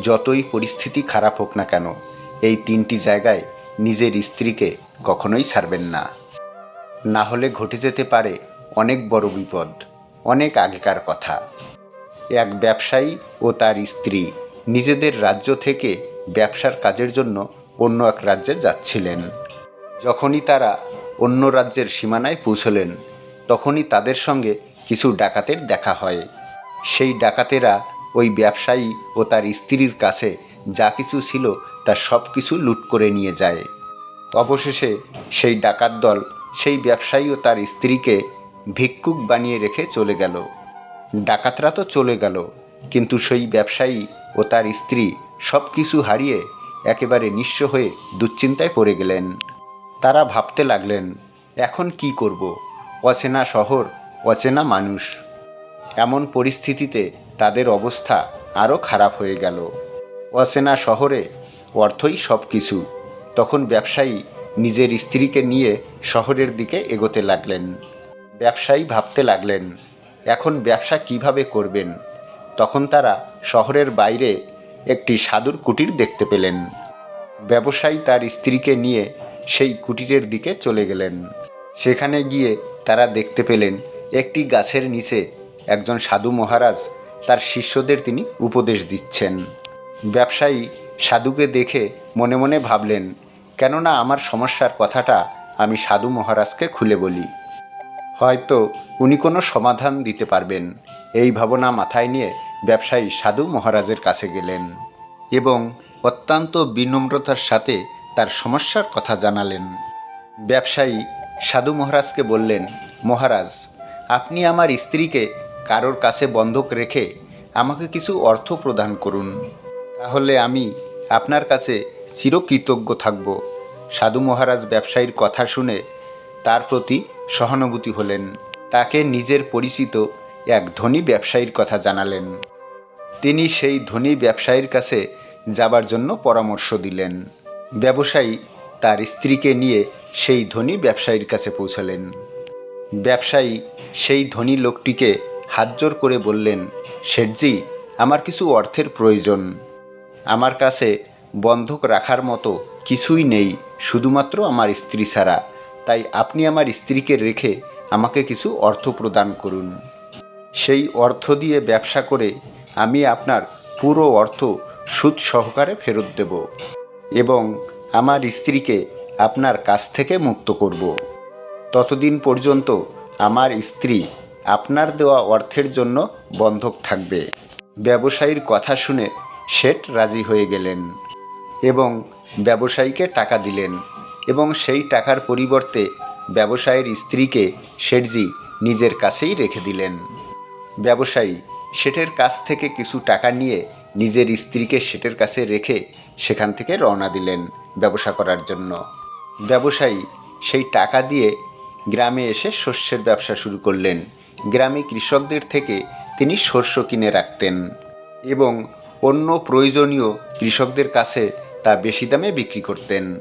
যতই পরিস্থিতি খারাপ হোক না কেন, এই তিনটি জায়গায় নিজের স্ত্রীকে কখনোই ছাড়বেন না। না হলে ঘটে যেতে পারে অনেক বড় বিপদ, অনেক আগেকার কথা। এক ব্যবসায়ী ও তার স্ত্রী নিজেদের রাজ্য থেকে ব্যবসার কাজের জন্য অন্য এক রাজ্যে যাচ্ছিলেন। যখনই তারা অন্য রাজ্যের সীমানায় পৌঁছলেন, তখনই তাদের সঙ্গে কিছু ডাকাতের দেখা হয়। সেই ডাকাতেরা ওই ব্যবসায়ী ও তার স্ত্রীর কাছে যা কিছু ছিল তার সব কিছু লুট করে নিয়ে যায়। অবশেষে সেই ডাকাত দল সেই ব্যবসায়ী ও তার স্ত্রীকে ভিক্ষুক বানিয়ে রেখে চলে গেল। ডাকাতরা তো চলে গেল, কিন্তু সেই ব্যবসায়ী ও তার স্ত্রী সব কিছু হারিয়ে একেবারে নিঃস্ব হয়ে দুশ্চিন্তায় পড়ে গেলেন। তারা ভাবতে লাগলেন, এখন কি করব? অচেনা শহর, অচেনা মানুষ। এমন পরিস্থিতিতে তাদের অবস্থা আরও খারাপ হয়ে গেল। অচেনা শহরে অর্থই সব কিছু তখন ব্যবসায়ী নিজের স্ত্রীকে নিয়ে শহরের দিকে এগোতে লাগলেন। ব্যবসায়ী ভাবতে লাগলেন, এখন ব্যবসা কীভাবে করবেন? তখন তারা শহরের বাইরে একটি সাধুর কুটির দেখতে পেলেন। ব্যবসায়ী তার স্ত্রীকে নিয়ে সেই কুটিরের দিকে চলে গেলেন। সেখানে গিয়ে তারা দেখতে পেলেন, একটি গাছের নিচে একজন সাধু মহারাজ তার শিষ্যদের তিনি উপদেশ দিচ্ছেন। ব্যবসায়ী সাধুকে দেখে মনে মনে ভাবলেন, কেননা আমার সমস্যার কথাটা আমি সাধু মহারাজকে খুলে বলি। হয়তো উনি কোনো সমাধান দিতে পারবেন। এই ভাবনা মাথায় নিয়ে ব্যবসায়ী সাধু মহারাজের কাছে গেলেন এবং অত্যন্ত বিনম্রতার সাথে তার সমস্যার কথা জানালেন। ব্যবসায়ী সাধু মহারাজকে বললেন, মহারাজ, আপনি আমার স্ত্রীকে কারোর কাছে বন্ধক রেখে আমাকে কিছু অর্থ প্রদান করুন। তাহলে আমি আপনার কাছে চিরকৃতজ্ঞ থাকব। সাধু মহারাজ ব্যবসায়ীর কথা শুনে তার প্রতি সহানুভূতি হলেন। তাকে নিজের পরিচিত এক ধনী ব্যবসায়ীর কথা জানালেন। তিনি সেই ধনী ব্যবসায়ীর কাছে যাবার জন্য পরামর্শ দিলেন। ব্যবসায়ী তার স্ত্রীকে নিয়ে সেই ধনী ব্যবসায়ীর কাছে পৌঁছলেন। ব্যবসায়ী সেই ধনী লোকটিকে হাতজোর করে বললেন, শেঠজি, আমার কিছু অর্থের প্রয়োজন। আমার কাছে বন্ধক রাখার মতো কিছুই নেই, শুধুমাত্র আমার স্ত্রী ছাড়া। তাই আপনি আমার স্ত্রীকে রেখে আমাকে কিছু অর্থ প্রদান করুন। সেই অর্থ দিয়ে ব্যবসা করে আমি আপনার পুরো অর্থ সুদ সহকারে ফেরত দেব এবং আমার স্ত্রীকে আপনার কাছ থেকে মুক্ত করব। ততদিন পর্যন্ত আমার স্ত্রী আপনার দেওয়া অর্থের জন্য বন্ধক থাকবে। ব্যবসায়ীর কথা শুনে শেঠ রাজি হয়ে গেলেন এবং ব্যবসায়ীকে টাকা দিলেন এবং সেই টাকার পরিবর্তে ব্যবসায়ীর স্ত্রীকে শেঠজি নিজের কাছেই রেখে দিলেন। ব্যবসায়ী শেঠের কাছ থেকে কিছু টাকা নিয়ে নিজের স্ত্রীকে শেঠের কাছে রেখে সেখান থেকে রওনা দিলেন ব্যবসা করার জন্য। ব্যবসায়ী সেই টাকা দিয়ে গ্রামে এসে শস্যের ব্যবসা শুরু করলেন গ্রামে কৃষকদের থেকে তিনি শস্য কিনে রাখতেন এবং অন্য প্রয়োজনীয় কৃষকদের কাছে তা বেশি দামে বিক্রি করতেন।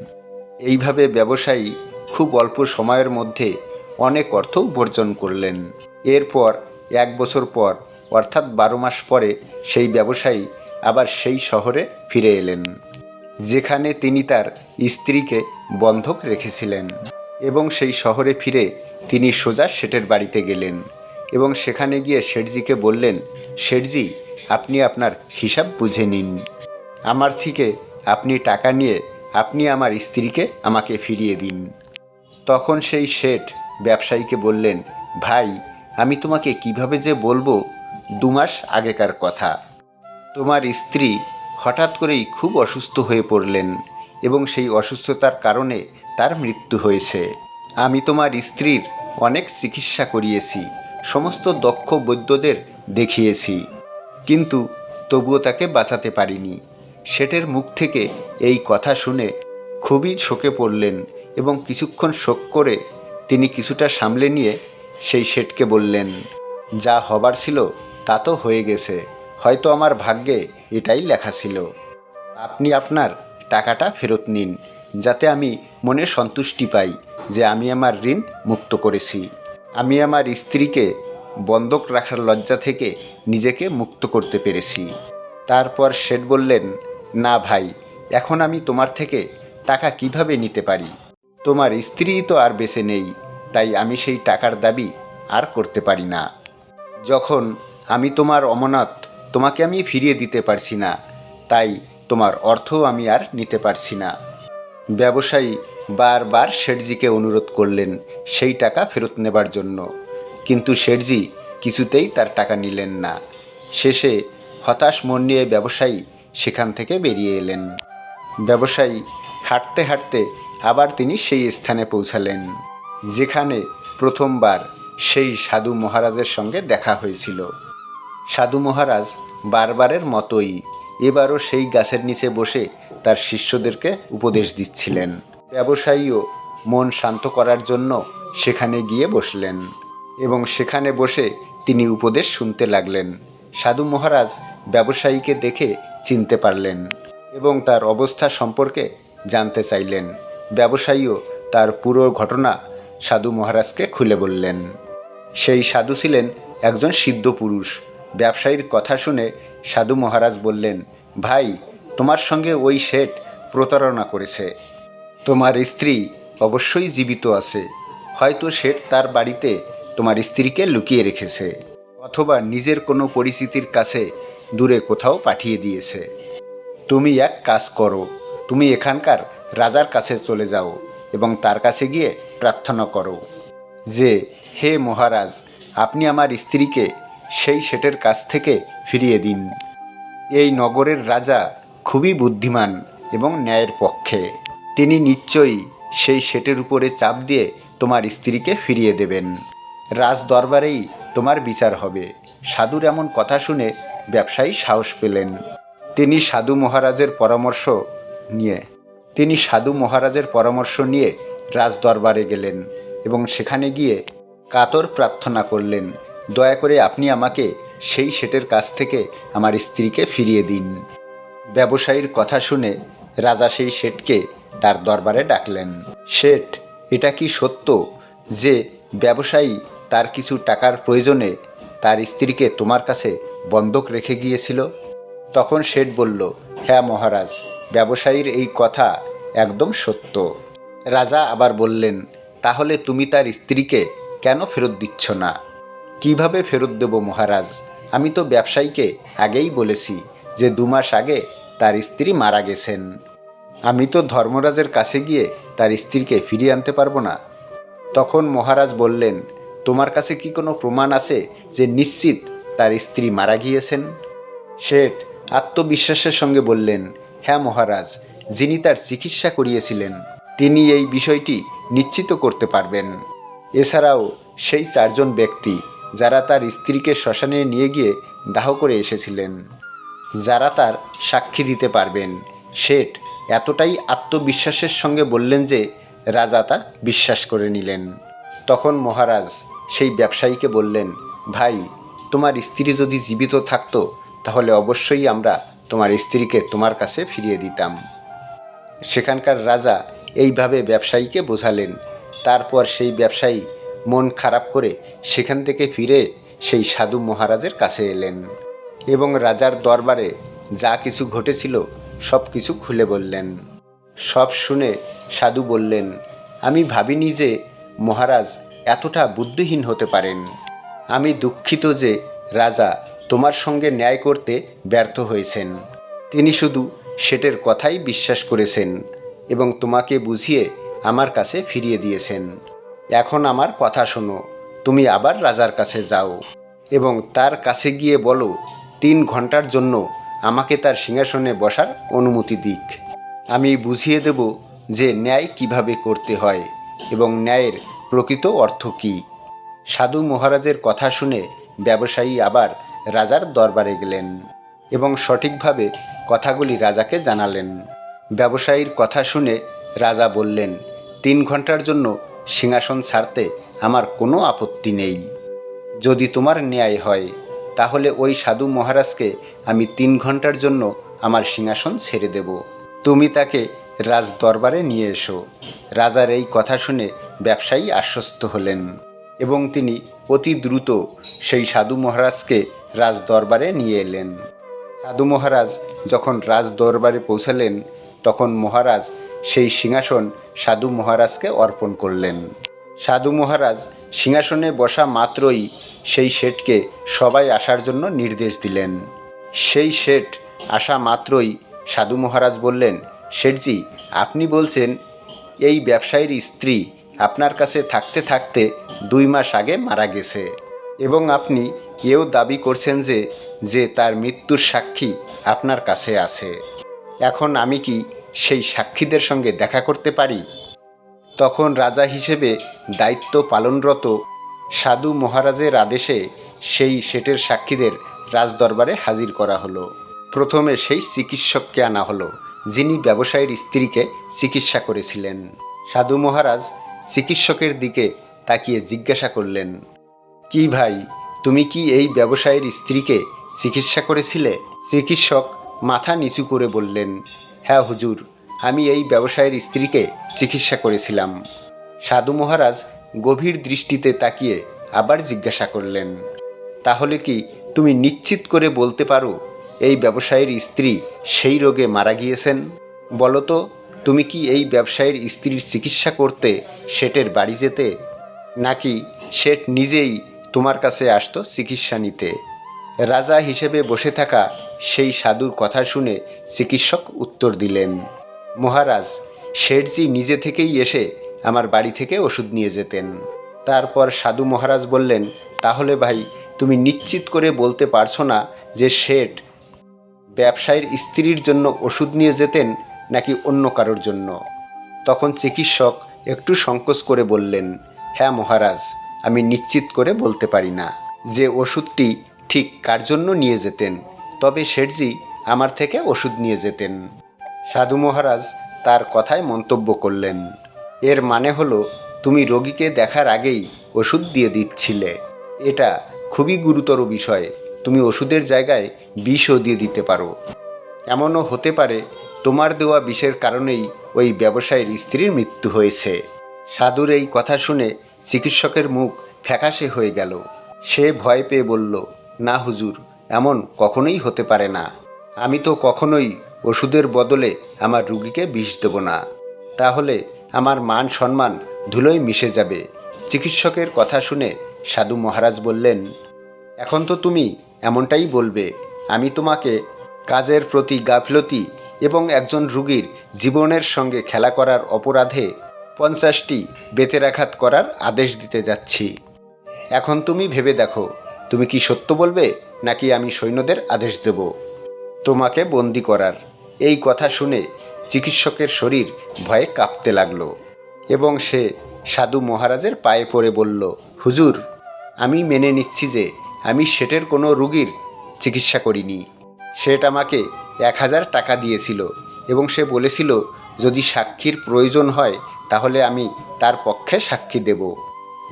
এইভাবে ব্যবসায়ী খুব অল্প সময়ের মধ্যে অনেক অর্থ উপার্জন করলেন। এরপর এক বছর পর, অর্থাৎ বারো মাস পরে, সেই ব্যবসায়ী আবার সেই শহরে ফিরে এলেন, যেখানে তিনি তার স্ত্রীকে বন্ধক রেখেছিলেন এবং সেই শহরে ফিরে তিনি সোজা শেঠের বাড়িতে গেলেন। এবং সেখানে গিয়ে শেঠজিকে বললেন, শেঠজি, আপনি আপনার হিসাব বুঝে নিন। আমার থেকে আপনি টাকা নিয়ে আপনি আমার স্ত্রীকে আমাকে ফিরিয়ে দিন। তখন সেই শেঠ ব্যবসায়ীকে বললেন, ভাই, আমি তোমাকে কীভাবে যে বলব দু মাস আগেকার কথা। তোমার স্ত্রী হঠাৎ করেই খুব অসুস্থ হয়ে পড়লেন এবং সেই অসুস্থতার কারণে তার মৃত্যু হয়েছে। আমি তোমার স্ত্রীর অনেক চিকিৎসা করিয়েছি। সমস্ত দক্ষ বৈদ্যদের দেখিয়েছি। কিন্তু তবুও তাকে বাঁচাতে পারিনি। শেঠের মুখ থেকে এই কথা শুনে খুবই শোকে পড়লেন এবং কিছুক্ষণ শোক করে তিনি কিছুটা সামলে নিয়ে সেই শেঠকে বললেন, যা হবার ছিল তা তো হয়ে গেছে। হয়তো আমার ভাগ্যে এটাই লেখা ছিল। আপনি আপনার টাকাটা ফেরত নিন, যাতে আমি মনে সন্তুষ্টি পাই যে আমি আমার ঋণ মুক্ত করেছি। আমি আমার স্ত্রীকে বন্ধক রাখার লজ্জা থেকে নিজেকে মুক্ত করতে পেরেছি। তারপর শেঠ বললেন, না ভাই, এখন আমি তোমার থেকে টাকা কীভাবে নিতে পারি? তোমার স্ত্রী তো আর বেঁচে নেই, তাই আমি সেই টাকার দাবি আর করতে পারি না। যখন আমি তোমার অমনাত তোমাকে আমি ফিরিয়ে দিতে পারছি না, তাই তোমার অর্থও আমি আর নিতে পারছি না। ব্যবসায়ী বারবার শেঠজিকে অনুরোধ করলেন সেই টাকা ফেরত নেবার জন্য। কিন্তু শেঠজি কিছুতেই তার টাকা নিলেন না। শেষে হতাশ মন নিয়ে ব্যবসায়ী সেখান থেকে বেরিয়ে এলেন। ব্যবসায়ী হাঁটতে হাঁটতে আবার তিনি সেই স্থানে পৌঁছালেন, যেখানে প্রথমবার সেই সাধু মহারাজের সঙ্গে দেখা হয়েছিল। সাধু মহারাজ বারবারের মতোই এবারও সেই গাছের নিচে বসে তার শিষ্যদেরকে উপদেশ দিচ্ছিলেন। ব্যবসায়ীও মন শান্ত করার জন্য সেখানে গিয়ে বসলেন এবং সেখানে বসে তিনি উপদেশ শুনতে লাগলেন। সাধু মহারাজ ব্যবসায়ীকে দেখে চিনতে পারলেন এবং তার অবস্থা সম্পর্কে জানতে চাইলেন। ব্যবসায়ীও তার পুরো ঘটনা সাধু মহারাজকে খুলে বললেন। সেই সাধু ছিলেন একজন সিদ্ধ পুরুষ। ব্যবসায়ীর কথা শুনে সাধু মহারাজ বললেন, ভাই, তোমার সঙ্গে ওই শেঠ প্রতারণা করেছে। তোমার স্ত্রী অবশ্যই জীবিত আছে। হয়তো শেঠ তার বাড়িতে তোমার স্ত্রীকে লুকিয়ে রেখেছে অথবা নিজের কোনো পরিস্থিতির কাছে দূরে কোথাও পাঠিয়ে দিয়েছে। তুমি এক কাজ করো, তুমি এখানকার রাজার কাছে চলে যাও এবং তার কাছে গিয়ে প্রার্থনা করো যে, হে মহারাজ, আপনি আমার স্ত্রীকে সেই শেঠের কাছ থেকে ফিরিয়ে দিন। এই নগরের রাজা খুবই বুদ্ধিমান এবং ন্যায়ের পক্ষে। তিনি নিশ্চয়ই সেই সেটের উপরে চাপ দিয়ে তোমার স্ত্রীকে ফিরিয়ে দেবেন। রাজ দরবারেই তোমার বিচার হবে। সাধুর এমন কথা শুনে ব্যবসায়ী সাহস পেলেন। তিনি সাধু মহারাজের পরামর্শ নিয়ে, তিনি সাধু মহারাজের পরামর্শ নিয়ে রাজ দরবারে গেলেন এবং সেখানে গিয়ে কাতর প্রার্থনা করলেন, দয়া করে আপনি আমাকে সেই সেটের কাছ থেকে আমার স্ত্রীকে ফিরিয়ে দিন। ব্যবসায়ীর কথা শুনে রাজা সেই শেঠকে তার দরবারে ডাকলেন, শেঠ, এটা কি সত্য যে ব্যবসায়ী তার কিছু টাকার প্রয়োজনে তার স্ত্রীকে তোমার কাছে বন্ধক রেখে গিয়েছিল? তখন শেঠ বলল হ্যাঁ মহারাজ, ব্যবসায়ীর এই কথা একদম সত্য। রাজা আবার বললেন, তাহলে তুমি তার স্ত্রীকে কেন ফেরত দিচ্ছ না? কীভাবে ফেরত দেব মহারাজ? আমি তো ব্যবসায়ীকে আগেই বলেছি যে দু মাস আগে তার স্ত্রী মারা গেছেন। আমি তো ধর্মরাজের কাছে গিয়ে তার স্ত্রীকে ফিরিয়ে আনতে পারব না। তখন মহারাজ বললেন, তোমার কাছে কি কোনো প্রমাণ আছে যে নিশ্চিত তার স্ত্রী মারা গিয়েছেন? শেঠ আত্মবিশ্বাসের সঙ্গে বললেন হ্যাঁ মহারাজ, যিনি তার চিকিৎসা করিয়েছিলেন, তিনি এই বিষয়টি নিশ্চিত করতে পারবেন। এছাড়াও সেই চারজন ব্যক্তি যারা তার স্ত্রীকে শ্মশানে নিয়ে গিয়ে দাহ করে এসেছিলেন, যারা তার সাক্ষী দিতে পারবেন। শেঠ এতটাই আত্মবিশ্বাসের সঙ্গে বললেন যে রাজা তা বিশ্বাস করে নিলেন। তখন মহারাজ সেই ব্যবসায়ীকে বললেন, ভাই, তোমার স্ত্রী যদি জীবিত থাকতো, তাহলে অবশ্যই আমরা তোমার স্ত্রীকে তোমার কাছে ফিরিয়ে দিতাম। সেখানকার রাজা এইভাবে ব্যবসায়ীকে বোঝালেন। তারপর সেই ব্যবসায়ী মন খারাপ করে সেখান থেকে ফিরে সেই সাধু মহারাজের কাছে এলেন এবং রাজার দরবারে যা কিছু ঘটেছিল সব কিছু খুলে বললেন। সব শুনে সাধু বললেন, আমি ভাবিনি যে মহারাজ এতটা বুদ্ধিহীন হতে পারেন। আমি দুঃখিত যে রাজা তোমার সঙ্গে ন্যায় করতে ব্যর্থ হয়েছেন। তিনি শুধু সেটের কথাই বিশ্বাস করেছেন এবং তোমাকে বুঝিয়ে আমার কাছে ফিরিয়ে দিয়েছেন। এখন আমার কথা শোনো, তুমি আবার রাজার কাছে যাও এবং তার কাছে গিয়ে বলো, তিন ঘণ্টার জন্য আমাকে তার সিংহাসনে বসার অনুমতি দিক। আমি বুঝিয়ে দেব যে ন্যায় কীভাবে করতে হয় এবং ন্যায়ের প্রকৃত অর্থ কী। সাধু মহারাজের কথা শুনে ব্যবসায়ী আবার রাজার দরবারে গেলেন এবং সঠিকভাবে কথাগুলি রাজাকে জানালেন। ব্যবসায়ীর কথা শুনে রাজা বললেন, তিন ঘণ্টার জন্য সিংহাসন ছাড়তে আমার কোনো আপত্তি নেই। যদি তোমার ন্যায় হয় তাহলে ওই সাধু মহারাজকে আমি তিন ঘণ্টার জন্য আমার সিংহাসন ছেড়ে দেব। তুমি তাকে রাজ দরবারে নিয়ে এসো। রাজার এই কথা শুনে ব্যবসায়ী আশ্বস্ত হলেন এবং তিনি অতি দ্রুত সেই সাধু মহারাজকে রাজ দরবারে নিয়ে এলেন। সাধু মহারাজ যখন রাজ দরবারে পৌঁছালেন, তখন মহারাজ সেই সিংহাসন সাধু মহারাজকে অর্পণ করলেন। সাধু মহারাজ সিংহাসনে বসা মাত্রই সেই শেঠকে সবাই আসার জন্য নির্দেশ দিলেন। সেই শেঠ আসা মাত্রই সাধু মহারাজ বললেন, শেঠজি, আপনি বলছেন, এই ব্যবসায়ীর স্ত্রী আপনার কাছে থাকতে থাকতে দুই মাস আগে মারা গেছে এবং আপনি এও দাবি করছেন যে যে তার মৃত্যুর সাক্ষী আপনার কাছে আছে। এখন আমি কি সেই সাক্ষীদের সঙ্গে দেখা করতে পারি? তখন রাজা হিসেবে দায়িত্ব পালনরত সাধু মহারাজের আদেশে সেই শেটের সাক্ষীদের রাজদরবারে হাজির করা হলো। প্রথমে সেই চিকিৎসককে আনা হলো, যিনি ব্যবসায়ীর স্ত্রীকে চিকিৎসা করেছিলেন। সাধু মহারাজ চিকিৎসকের দিকে তাকিয়ে জিজ্ঞাসা করলেন, কি ভাই, তুমি কি এই ব্যবসায়ীর স্ত্রীকে চিকিৎসা করেছিলে? চিকিৎসক মাথা নিচু করে বললেন হ্যাঁ হুজুর আমি এই ব্যবসায়ের স্ত্রীকে চিকিৎসা করেছিলাম। সাধু মহারাজ গভীর দৃষ্টিতে তাকিয়ে আবার জিজ্ঞাসা করলেন, তাহলে কি তুমি নিশ্চিত করে বলতে পারো এই ব্যবসায়ের স্ত্রী সেই রোগে মারা গিয়েছেন? বলো তো, তুমি কি এই ব্যবসায়ীর স্ত্রীর চিকিৎসা করতে শেটের বাড়ি যেতে, নাকি শেঠ নিজেই তোমার কাছে আসতো চিকিৎসা নিতে? রাজা হিসেবে বসে থাকা সেই সাধুর কথা শুনে চিকিৎসক উত্তর দিলেন মহারাজ, শেঠজি নিজে থেকেই এসে আমার বাড়ি থেকে ওষুধ নিয়ে যেতেন। তারপর সাধু মহারাজ বললেন, তাহলে ভাই, তুমি নিশ্চিত করে বলতে পারছ না যে শেঠ ব্যবসায়ীর স্ত্রীর জন্য ওষুধ নিয়ে যেতেন নাকি অন্য কারোর জন্য? তখন চিকিৎসক একটু সংকোচ করে বললেন হ্যাঁ মহারাজ, আমি নিশ্চিত করে বলতে পারি না যে ওষুধটি ঠিক কার জন্য নিয়ে যেতেন, তবে শেঠজি আমার থেকে ওষুধ নিয়ে যেতেন। সাধু মহারাজ তার কথায় মন্তব্য করলেন, এর মানে হলো তুমি রোগীকে দেখার আগেই ওষুধ দিয়ে দিচ্ছিলে। এটা খুবই গুরুতর বিষয়। তুমি ওষুধের জায়গায় বিষও দিয়ে দিতে পারো। এমনও হতে পারে তোমার দেওয়া বিষের কারণেই ওই ব্যবসায়ীর স্ত্রীর মৃত্যু হয়েছে। সাধুর এই কথা শুনে চিকিৎসকের মুখ ফ্যাকাশে হয়ে গেল। সে ভয় পেয়ে বলল, না হুজুর, এমন কখনোই হতে পারে না। আমি তো কখনোই ওষুধের বদলে আমার রুগীকে বিষ দেব না। তাহলে আমার মান সম্মান ধুলোয় মিশে যাবে। চিকিৎসকের কথা শুনে সাধু মহারাজ বললেন, এখন তো তুমি এমনটাই বলবে। আমি তোমাকে কাজের প্রতি গাফিলতি এবং একজন রুগীর জীবনের সঙ্গে খেলা করার অপরাধে পঞ্চাশটি বেতেরাঘাত করার আদেশ দিতে যাচ্ছি। এখন তুমি ভেবে দেখো, তুমি কি সত্য বলবে নাকি আমি সৈন্যদের আদেশ দেব। তোমাকে বন্দি করার এই কথা শুনে চিকিৎসকের শরীর ভয়ে কাঁপতে লাগল এবং সে সাধু মহারাজের পায়ে পড়ে বলল, হুজুর, আমি মেনে নিচ্ছি যে আমি শেটের কোনো রুগীর চিকিৎসা করিনি। শেট আমাকে এক হাজার টাকা দিয়েছিল এবং সে বলেছিল, যদি সাক্ষীর প্রয়োজন হয় তাহলে আমি তার পক্ষে সাক্ষী দেব।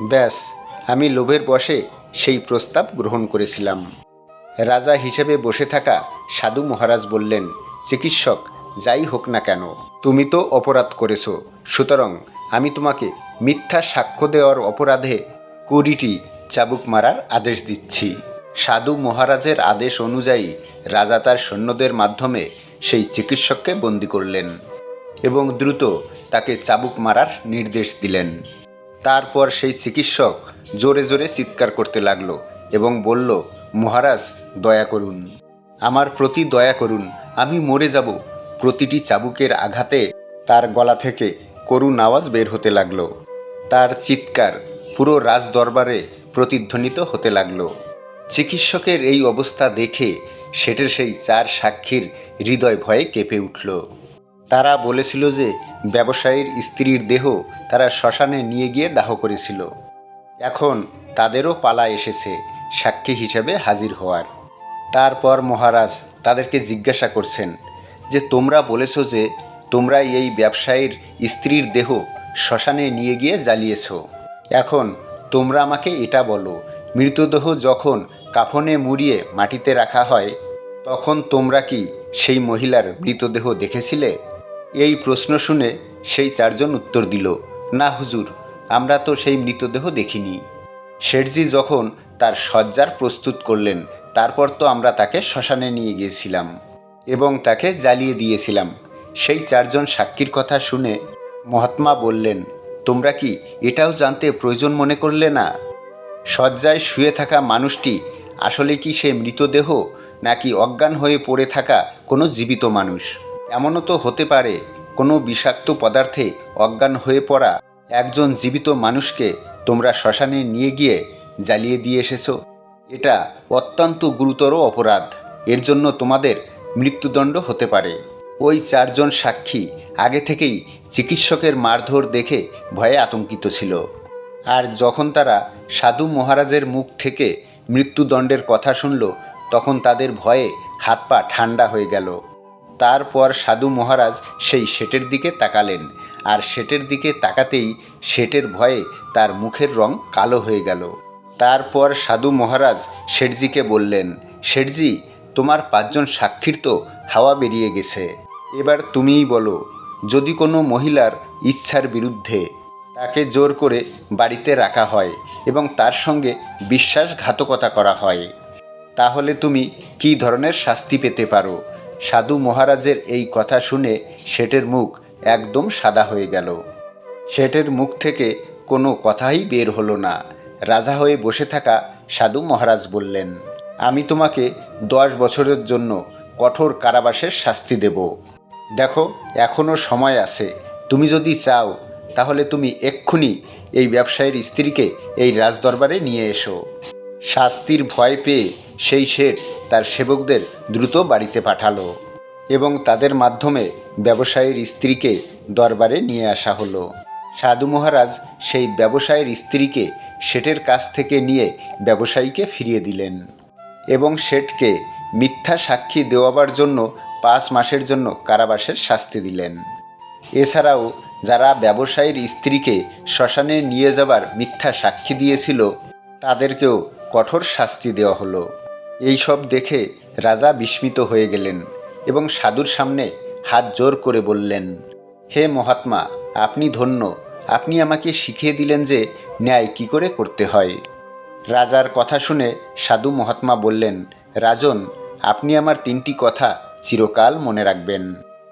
ব্যাস, আমি লোভের বশে সেই প্রস্তাব গ্রহণ করেছিলাম। রাজা হিসেবে বসে থাকা সাধু মহারাজ বললেন চিকিৎসক, যাই হোক না কেন, তুমি তো অপরাধ করেছ। সুতরাং আমি তোমাকে মিথ্যা সাক্ষ্য দেওয়ার অপরাধে কুড়িটি চাবুক মারার আদেশ দিচ্ছি। সাধু মহারাজের আদেশ অনুযায়ী রাজা তার সৈন্যদের মাধ্যমে সেই চিকিৎসককে বন্দি করলেন এবং দ্রুত তাকে চাবুক মারার নির্দেশ দিলেন। তারপর সেই চিকিৎসক জোরে জোরে চিৎকার করতে লাগল এবং বলল, মহারাজ, দয়া করুন। আমার প্রতি দয়া করুন। আমি মরে যাব। প্রতিটি চাবুকের আঘাতে তার গলা থেকে করুণ আওয়াজ বের হতে লাগল। তার চিৎকার পুরো রাজ দরবারে প্রতিধ্বনিত হতে লাগল। চিকিৎসকের এই অবস্থা দেখে সেটের সেই চার সাক্ষীর হৃদয় ভয়ে কেঁপে উঠল। তারা বলেছিল যে ব্যবসায়ীর স্ত্রীর দেহ তারা শ্মশানে নিয়ে গিয়ে দাহ করেছিল। এখন তাদেরও পালা এসেছে সাক্ষী হিসেবে হাজির হওয়ার। তারপর মহারাজ তাদেরকে জিজ্ঞাসা করছেন যে, তোমরা বলেছ যে তোমরা এই ব্যবসায়ীর স্ত্রীর দেহ শ্মশানে নিয়ে গিয়ে জ্বালিয়েছ। এখন তোমরা আমাকে এটা বলো, মৃতদেহ যখন কাফনে মুড়িয়ে মাটিতে রাখা হয়, তখন তোমরা কি সেই মহিলার মৃতদেহ দেখেছিলে? এই প্রশ্ন শুনে সেই চারজন উত্তর দিল, না হুজুর, আমরা তো সেই মৃতদেহ দেখিনি। শেঠজি যখন তার শয্যার প্রস্তুত করলেন তারপর তো আমরা তাকে শ্মশানে নিয়ে গিয়েছিলাম এবং তাকে জ্বালিয়ে দিয়েছিলাম। সেই চারজন সাক্ষীর কথা শুনে মহাত্মা বললেন, তোমরা কি এটাও জানতে প্রয়োজন মনে করলে না? শয্যায় শুয়ে থাকা মানুষটি আসলে কি সে মৃতদেহ নাকি অজ্ঞান হয়ে পড়ে থাকা কোনো জীবিত মানুষ? এমনও তো হতে পারে কোনো বিষাক্ত পদার্থে অজ্ঞান হয়ে পড়া একজন জীবিত মানুষকে তোমরা শ্মশানে নিয়ে গিয়ে জ্বালিয়ে দিয়ে এসেছ। এটা অত্যন্ত গুরুতর অপরাধ। এর জন্য তোমাদের মৃত্যুদণ্ড হতে পারে। ওই চারজন সাক্ষী আগে থেকেই চিকিৎসকের মারধর দেখে ভয়ে আতঙ্কিত ছিল। আর যখন তারা সাধু মহারাজের মুখ থেকে মৃত্যুদণ্ডের কথা শুনল, তখন তাদের ভয়ে হাত পা ঠান্ডা হয়ে গেল। তারপর সাধু মহারাজ সেই শেটের দিকে তাকালেন। আর শেটের দিকে তাকাতেই শেটের ভয়ে তার মুখের রং কালো হয়ে গেল। তারপর সাধু মহারাজ শেঠজিকে বললেন, শেঠজি, তোমার পাঁচজন সাক্ষীর তো হাওয়া বেরিয়ে গেছে। এবার তুমিই বলো, যদি কোনো মহিলার ইচ্ছার বিরুদ্ধে তাকে জোর করে বাড়িতে রাখা হয় এবং তার সঙ্গে বিশ্বাসঘাতকতা করা হয়, তাহলে তুমি কী ধরনের শাস্তি পেতে পারো? সাধু মহারাজের এই কথা শুনে শেঠের মুখ একদম সাদা হয়ে গেল। শেঠের মুখ থেকে কোনো কথাই বের হলো না। রাজা হয়ে বসে থাকা সাধু মহারাজ বললেন, আমি তোমাকে দশ বছরের জন্য কঠোর কারাবাসের শাস্তি দেব। দেখো এখনও সময় আছে। তুমি যদি চাও, তাহলে তুমি এক্ষুনি এই ব্যবসায়ীর স্ত্রীকে এই রাজদরবারে নিয়ে এসো। শাস্তির ভয় পেয়ে সেই শেঠ তার সেবকদের দ্রুত বাড়িতে পাঠালো এবং তাদের মাধ্যমে ব্যবসায়ীর স্ত্রীকে দরবারে নিয়ে আসা হলো। সাধু মহারাজ সেই ব্যবসায়ীর স্ত্রীকে শেঠের কাছ থেকে নিয়ে ব্যবসায়ীকে ফিরিয়ে দিলেন এবং শেঠকে মিথ্যা সাক্ষী দেওয়াবার জন্য পাঁচ মাসের জন্য কারাবাসের শাস্তি দিলেন। এছাড়াও যারা ব্যবসায়ীর স্ত্রীকে শ্মশানে নিয়ে যাবার মিথ্যা সাক্ষী দিয়েছিল, তাদেরকেও কঠোর শাস্তি দেওয়া হলো। এই সব দেখে রাজা বিস্মিত হয়ে গেলেন এবং সাধুর সামনে হাত জোর করে বললেন, হে মহাত্মা, আপনি ধন্য আপনি আমাকে শিখিয়ে দিলেন যে ন্যায় কি করে করতে হয়। রাজার কথা শুনে সাধু মহাত্মা বললেন, রাজন, আপনি আমার তিনটি কথা চিরকাল মনে রাখবেন।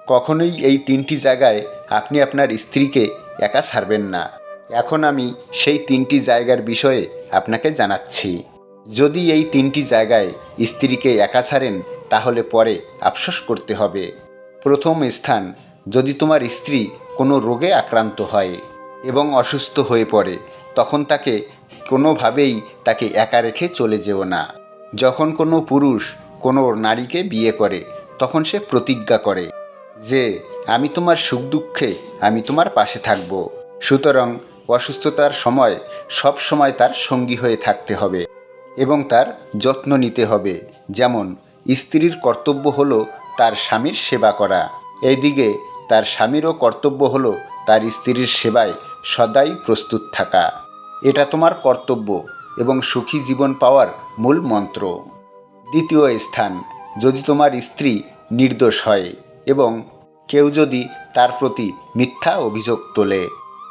কখনোই এই তিনটি জায়গায় আপনি আপনার স্ত্রীকে একা ছাড়বেন না। এখন আমি সেই তিনটি জায়গার বিষয়ে আপনাকে জানাচ্ছি। যদি এই তিনটি জায়গায় স্ত্রীকে একা ছাড়েন, তাহলে পরে আফসোস করতে হবে। প্রথম স্থান, যদি তোমার স্ত্রী কোনো রোগে আক্রান্ত হয়। এবং অসুস্থ হয়ে পড়ে, তখন তাকে কোনোভাবেই তাকে একা রেখে চলে যেও না। যখন কোনো পুরুষ কোনো নারীকে বিয়ে করে, তখন সে প্রতিজ্ঞা করে যে, আমি তোমার সুখ দুঃখে, আমি তোমার পাশে থাকব। সুতরাং অসুস্থতার সময় সব সময় তার সঙ্গী হয়ে থাকতে হবে এবং তার যত্ন নিতে হবে। যেমন, স্ত্রীর কর্তব্য হলো তার স্বামীর সেবা করা। এইদিকে তার স্বামীরও কর্তব্য হলো তার স্ত্রীর সেবায় সদাই প্রস্তুত থাকা। এটা তোমার কর্তব্য এবং সুখী জীবন পাওয়ার মূল মন্ত্র। দ্বিতীয় স্থান, যদি তোমার স্ত্রী নির্দোষ হয় এবং কেউ যদি তার প্রতি মিথ্যা অভিযোগ তোলে,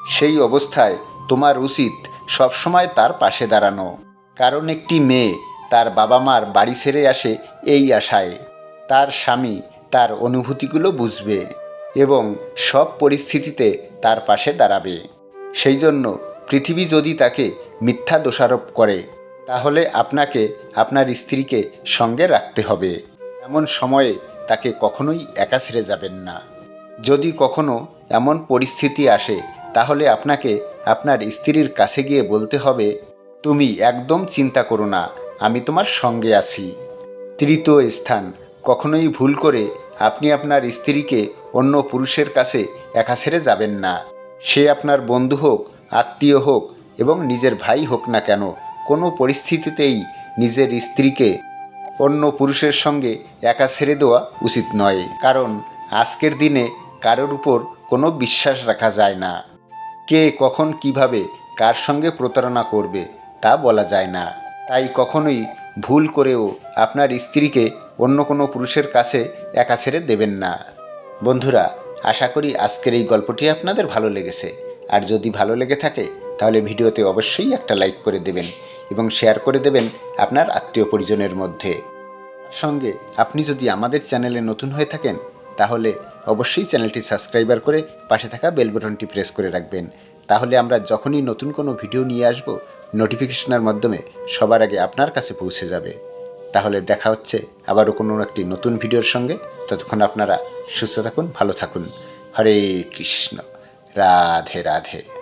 সেই অবস্থায় তোমার উচিত সবসময় তার পাশে দাঁড়ানো। কারণ একটি মেয়ে তার বাবা মার বাড়ি ছেড়ে আসে এই আশায়। তার স্বামী তার অনুভূতিগুলো বুঝবে। এবং সব পরিস্থিতিতে তার পাশে দাঁড়াবে। সেই জন্য পৃথিবী যদি তাকে মিথ্যা দোষারোপ করে, তাহলে আপনাকে আপনার স্ত্রীকে সঙ্গে রাখতে হবে। এমন সময়ে তাকে কখনোই একা ছেড়ে যাবেন না। যদি কখনো এমন পরিস্থিতি আসে, তাহলে আপনাকে আপনার স্ত্রীর কাছে গিয়ে বলতে হবে, তুমি একদম চিন্তা করো না, আমি তোমার সঙ্গে আছি। তৃতীয় স্থান, কখনোই ভুল করে আপনি আপনার স্ত্রীকে অন্য পুরুষের কাছে একা ছেড়ে যাবেন না। সে আপনার বন্ধু হোক, আত্মীয় হোক এবং নিজের ভাই হোক না কেন, কোনো পরিস্থিতিতেই নিজের স্ত্রীকে অন্য পুরুষের সঙ্গে একা ছেড়ে দেওয়া উচিত নয়। কারণ আজকের দিনে কারোর উপর কোনো বিশ্বাস রাখা যায় না। কে কখন কীভাবে কার সঙ্গে প্রতারণা করবে তা বলা যায় না। তাই কখনোই ভুল করেও আপনার স্ত্রীকে অন্য কোনো পুরুষের কাছে একা ছেড়ে দেবেন না। বন্ধুরা, আশা করি আজকের এই গল্পটি আপনাদের ভালো লেগেছে। আর যদি ভালো লেগে থাকে, তাহলে ভিডিওতে অবশ্যই একটা লাইক করে দেবেন এবং শেয়ার করে দেবেন আপনার আত্মীয় পরিজনের মধ্যে। সঙ্গে, আপনি যদি আমাদের চ্যানেলে নতুন হয়ে থাকেন, তাহলে অবশ্যই চ্যানেলটি সাবস্ক্রাইবার করে পাশে থাকা বেল বাটনটি প্রেস করে রাখবেন। তাহলে আমরা যখনই নতুন কোনো ভিডিও নিয়ে আসব, নোটিফিকেশনের মাধ্যমে সবার আগে আপনার কাছে পৌঁছে যাবে। তাহলে দেখা হচ্ছে আবারও কোনো একটি নতুন ভিডিওর সঙ্গে। ততক্ষণ আপনারা সুস্থ থাকুন, ভালো থাকুন। হরে কৃষ্ণ। রাধে রাধে।